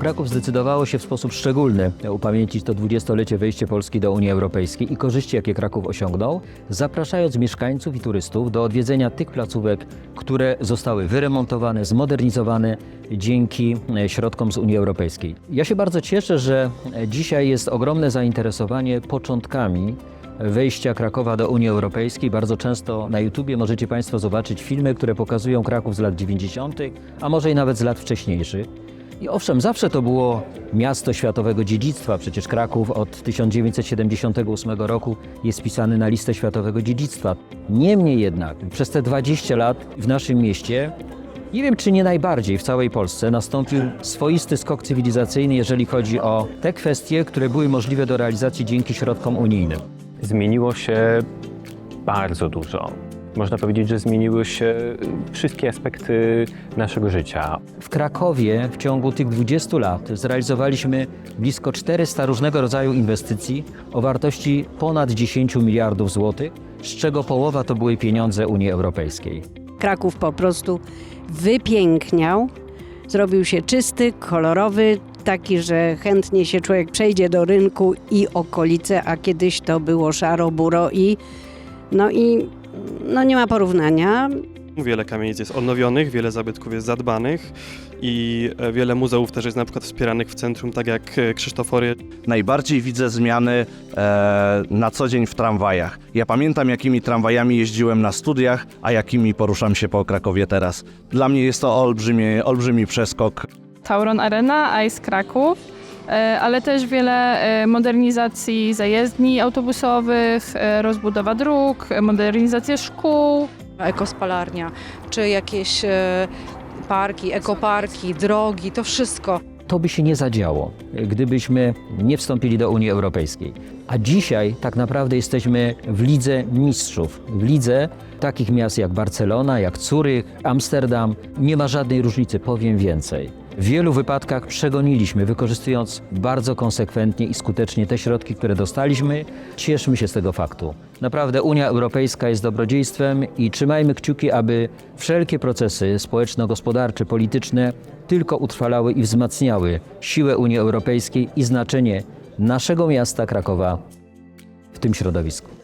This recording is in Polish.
Kraków zdecydowało się w sposób szczególny upamiętnić to dwudziestolecie wejścia Polski do Unii Europejskiej i korzyści, jakie Kraków osiągnął, zapraszając mieszkańców i turystów do odwiedzenia tych placówek, które zostały wyremontowane, zmodernizowane dzięki e, środkom z Unii Europejskiej. Ja się bardzo cieszę, że dzisiaj jest ogromne zainteresowanie początkami wejścia Krakowa do Unii Europejskiej. Bardzo często na YouTubie możecie Państwo zobaczyć filmy, które pokazują Kraków z lat 90., a może i nawet z lat wcześniejszych. I owszem, zawsze to było miasto światowego dziedzictwa. Przecież Kraków od 1978 roku jest wpisany na listę światowego dziedzictwa. Niemniej jednak przez te 20 lat w naszym mieście nie wiem, czy nie najbardziej w całej Polsce nastąpił swoisty skok cywilizacyjny, jeżeli chodzi o te kwestie, które były możliwe do realizacji dzięki środkom unijnym. Zmieniło się bardzo dużo. Można powiedzieć, że zmieniły się y, wszystkie aspekty naszego życia. W Krakowie w ciągu tych 20 lat zrealizowaliśmy blisko 400 różnego rodzaju inwestycji o wartości ponad 10 miliardów złotych, z czego połowa to były pieniądze Unii Europejskiej. Kraków po prostu wypiękniał, zrobił się czysty, kolorowy, taki, że chętnie się człowiek przejdzie do rynku i okolice, a kiedyś to było szaro, buro i no i no nie ma porównania. Wiele kamienic jest odnowionych, wiele zabytków jest zadbanych i e, wiele muzeów też jest na przykład wspieranych w centrum, tak jak e, Krzysztofory. Najbardziej widzę zmiany e, na co dzień w tramwajach. Ja pamiętam, jakimi tramwajami jeździłem na studiach, a jakimi poruszam się po Krakowie teraz. Dla mnie jest to olbrzymi, olbrzymi przeskok. Tauron Arena, Ice Kraków, ale też wiele e, modernizacji zajezdni autobusowych, e, rozbudowa dróg, e, modernizacja szkół. ekospalarnia, czy jakieś e, parki, ekoparki, drogi, to wszystko. To by się nie zadziało, gdybyśmy nie wstąpili do Unii Europejskiej. A dzisiaj tak naprawdę jesteśmy w lidze mistrzów, w lidze takich miast jak Barcelona, jak Curych, Amsterdam. Nie ma żadnej różnicy, powiem więcej. W wielu wypadkach przegoniliśmy, wykorzystując bardzo konsekwentnie i skutecznie te środki, które dostaliśmy. Cieszmy się z tego faktu. Naprawdę Unia Europejska jest dobrodziejstwem i trzymajmy kciuki, aby wszelkie procesy społeczno-gospodarcze, polityczne tylko utrwalały i wzmacniały siłę Unii Europejskiej i znaczenie naszego miasta Krakowa w tym środowisku.